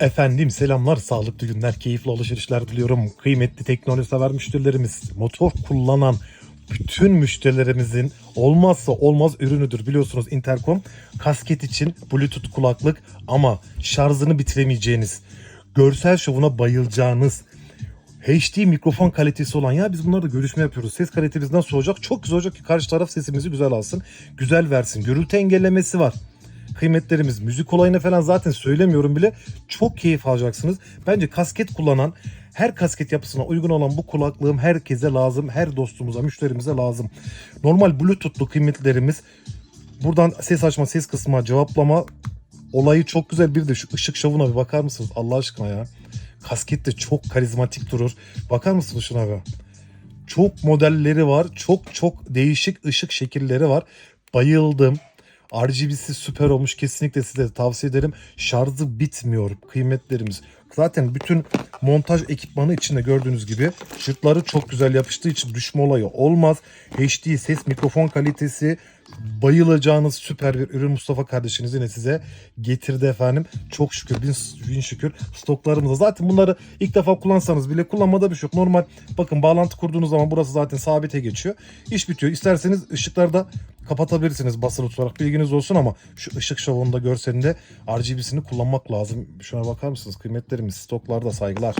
Efendim selamlar, sağlıklı günler, keyifli alışverişler diliyorum. Kıymetli teknoloji sever müşterilerimiz, motor kullanan bütün müşterilerimizin olmazsa olmaz ürünüdür. Biliyorsunuz interkom kasket için bluetooth kulaklık ama şarjını bitiremeyeceğiniz, görsel şovuna bayılacağınız, HD mikrofon kalitesi olan ya biz bunlarda görüşme yapıyoruz. Ses kalitemiz nasıl olacak? Çok güzel olacak ki karşı taraf sesimizi güzel alsın. Güzel versin. Gürültü engellemesi var. Kıymetlerimiz müzik olayını falan zaten söylemiyorum bile. Çok keyif alacaksınız. Bence kasket kullanan her kasket yapısına uygun olan bu kulaklığım herkese lazım. Her dostumuza, müşterimize lazım. Normal bluetoothlu kıymetlerimiz buradan ses açma, ses kısma, cevaplama olayı çok güzel. Bir de şu ışık şovuna bir bakar mısınız Allah aşkına ya? Kasket de çok karizmatik durur. Bakar mısınız şuna be? Çok modelleri var. Çok çok değişik ışık şekilleri var. Bayıldım. RGB'si süper olmuş. Kesinlikle size tavsiye ederim. Şarjı bitmiyor kıymetlerimiz. Zaten bütün montaj ekipmanı içinde gördüğünüz gibi şırtları çok güzel yapıştığı için düşme olayı olmaz. HD ses mikrofon kalitesi bayılacağınız süper bir ürün Mustafa kardeşiniz yine size getirdi efendim. Çok şükür bin, bin şükür stoklarımızda. Zaten bunları ilk defa kullansanız bile kullanmada bir şey yok. Normal bakın bağlantı kurduğunuz zaman burası zaten sabite geçiyor. İş bitiyor. İsterseniz ışıkları da kapatabilirsiniz basılı tutarak bilginiz olsun ama şu ışık şovunda görselinde RGB'sini kullanmak lazım. Şuna bakar mısınız kıymetlerimiz stoklarda saygılar.